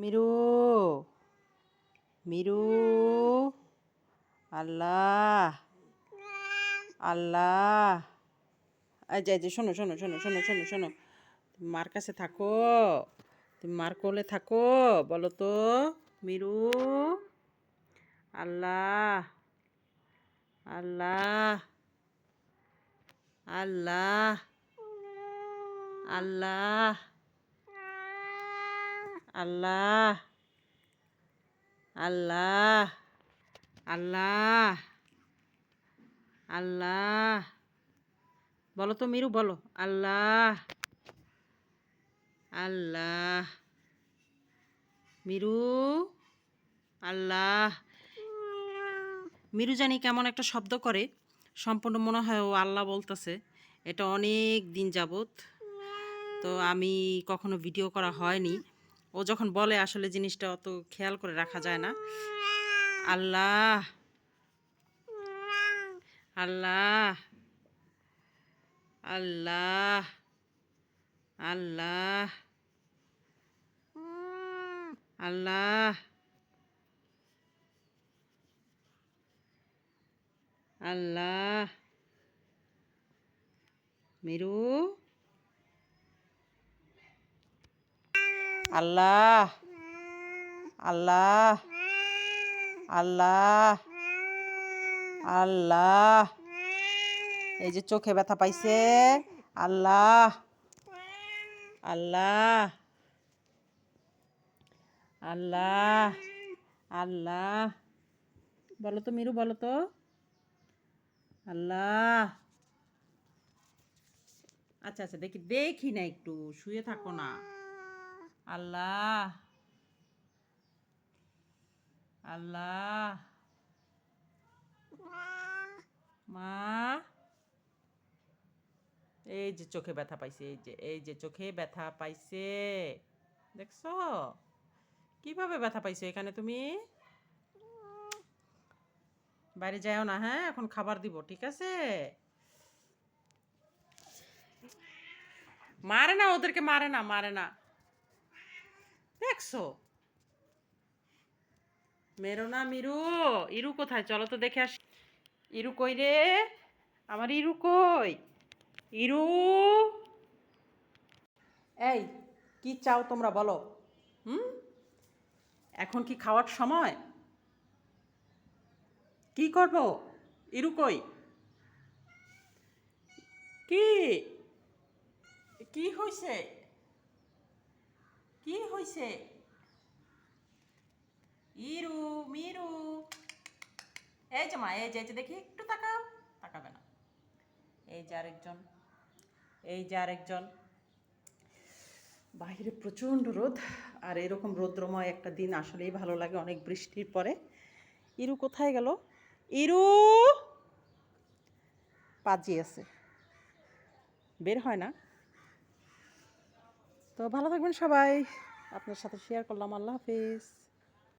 মিরু মিরু, আল্লাহ আল্লাহ। এই যে শোনো শোনো শোনো শোনো শোনো শোনো। মার কাছে থাকো, তুমি মার কোলে থাকো, বলো তো, মিরু, আল্লাহ আল্লাহ আল্লাহ আল্লাহ। আল্লাহ। আল্লাহ। আল্লাহ। আল্লাহ। বলো তো মিরু, বলো। আল্লাহ। আল্লাহ। মিরু? আল্লাহ। মিরু জানি কেমন একটা শব্দ করে। সম্পূর্ণ মনে হয় ও আল্লাহ বলতেছে। এটা অনেক দিন যাবত তো আমি কখনো ভিডিও করা হয়নি। ও যখন বলে আসলে জিনিসটা অত খেয়াল করে রাখা যায় না। আল্লাহ! আল্লাহ! আল্লাহ! আল্লাহ! আল্লাহ! আল্লাহ! মিরু! আল্লাহ আল্লাহ আল্লাহ আল্লাহ। এই যে চোখে ব্যথা পাইছে। আল্লাহ আল্লাহ আল্লাহ আল্লাহ। বলো তো মিরু, বলো তো। আল্লাহ। আচ্ছা আচ্ছা দেখি দেখি না একটু, শুয়ে থাকো না। আল্লাহ। আল্লাহ। মা। এই যে চোখে ব্যথা পাইছে, এই যে এই যে চোখে ব্যথা পাইছে। দেখছ? কীভাবে ব্যথা পাইছো এখানে তুমি? বাইরে যাও না হ্যাঁ? এখন খাবার দিব, ঠিক আছে? মারে না, ওদেরকে মারে না মারে না। দেখছ? মেরো না মিরু, ইরু কোথায়? চলো তো দেখে আস। ইরু কই রে? আমার ইরু কই? ইরু? এই, কি চাও তোমরা বলো? হুম? এখন কি খাওয়ার সময়? কি করব? ইরু কই? কি? কি হয়েছে কি হয়েছে ইরু, মিরু। এই যে মা, এই যে দেখি, একটু তাকাও। তাকাবে না। এই যে আরেকজন, এই যে আরেকজন। বাইরে প্রচণ্ড রোদ, আর এরকম রৌদ্রময় একটা দিন আসলেই ভালো লাগে অনেক বৃষ্টির পরে। ইরু কোথায় গেল? ইরু! পাজি আছে। বের হয় না। তো ভালো থাকবেন সবাই। আপনার সাথে শেয়ার করলাম। আল্লাহ হাফিজ।